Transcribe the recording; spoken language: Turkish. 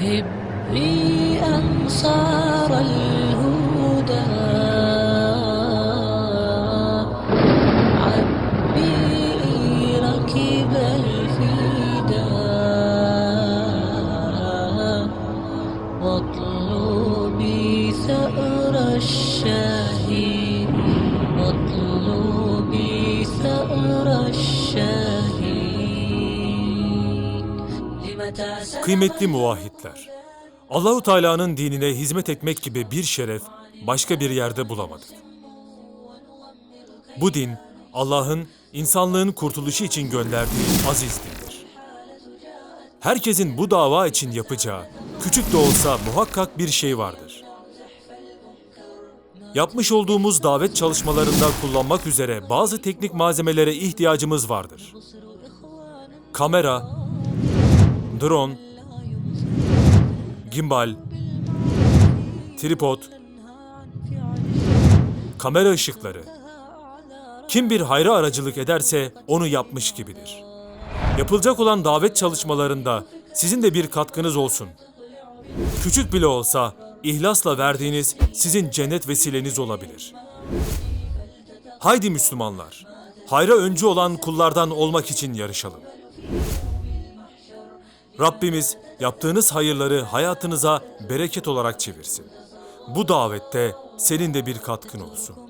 هبي أنصار الهدى. عبي ركب الفدا. واطلبي ثأر الشهيد. Kıymetli muvahhidler, Allahu Teala'nın dinine hizmet etmek gibi bir şeref başka bir yerde bulamadık. Bu din Allah'ın insanlığın kurtuluşu için gönderdiği aziz dindir. Herkesin bu dava için yapacağı, küçük de olsa muhakkak bir şey vardır. Yapmış olduğumuz davet çalışmalarında kullanmak üzere bazı teknik malzemelere ihtiyacımız vardır. Kamera, drone, gimbal, tripod, kamera ışıkları. Kim bir hayra aracılık ederse onu yapmış gibidir. Yapılacak olan davet çalışmalarında sizin de bir katkınız olsun. Küçük bile olsa ihlasla verdiğiniz sizin cennet vesileniz olabilir. Haydi Müslümanlar, hayra öncü olan kullardan olmak için yarışalım. Rabbimiz yaptığınız hayırları hayatınıza bereket olarak çevirsin. Bu davette senin de bir katkın olsun.